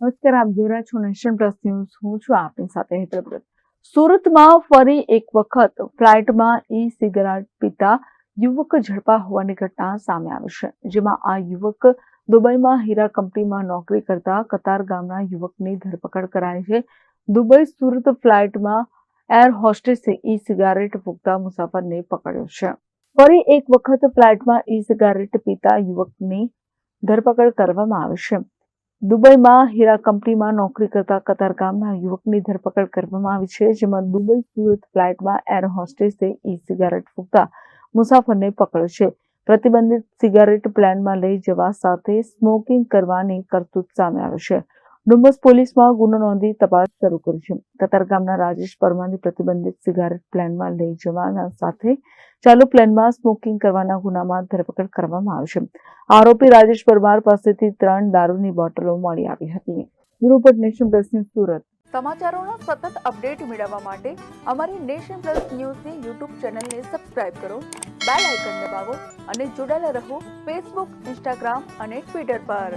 નમસ્કાર, આપ જોઈ રહ્યા છો નેશન પ્લસ ન્યૂઝ. હું છું આપની સાથે હેતલ સુરતમાં ફરી એક વખત ફ્લાઇટમાં ઈ સિગારેટ પીતા યુવક ઝડપા હોવાની ઘટના સામે આવી છે, જેમાં આ યુવક દુબઈમાં હીરા કંપનીમાં નોકરી કરતા કતાર ગામના યુવકની ધરપકડ કરાઈ છે. દુબઈ સુરત ફ્લાઇટમાં એર હોસ્ટેસે ઈ સિગારેટ ફૂંકતા મુસાફરને પકડ્યો છે. ફરી એક વખત ફ્લાઇટમાં ઈ સિગારેટ પીતા યુવકની ધરપકડ કરવામાં આવી છે. દુબઈમાં હીરા કંપનીમાં નોકરી કરતા કતાર ગામના યુવકની ધરપકડ કરવામાં આવી છે, જેમાં દુબઈ સુરત ફ્લાઇટમાં એર હોસ્ટેસે ઈ સિગારેટ ફૂંકતા મુસાફરને પકડ્યો છે. પ્રતિબંધિત સિગારેટ પ્લાનમાં લઈ જવા સાથે સ્મોકિંગ કરવાની કરતૂત સામે આવી છે. ડુમ્બસ પોલીસમાં ગુનો નોંધી તપાસ શરૂ કરી છે. કતારગામના રાજેશ પરમારની પ્રતિબંધિત સિગારેટ પ્લાનમાં લઈ જવાના સાથે ચાલુ પ્લેનમાં સ્મોકિંગ કરવાના ગુનામાં ધરપકડ કરવામાં આવી છે. આરોપી રાજેશ પરમાર પાસેથી ત્રણ દારૂની બોટલો મળી આવી હતી. Bureau Nation Plus Surat. સમાચારોના સતત અપડેટ મેળવવા માટે અમારી નેશન પ્લસ ન્યૂઝની યુટ્યુબ ચેનલને સબસ્ક્રાઇબ કરો, બેલ આઇકન દબાવો અને જોડાયેલા રહો ફેસબુક, ઇન્સ્ટાગ્રામ અને ટ્વિટર પર.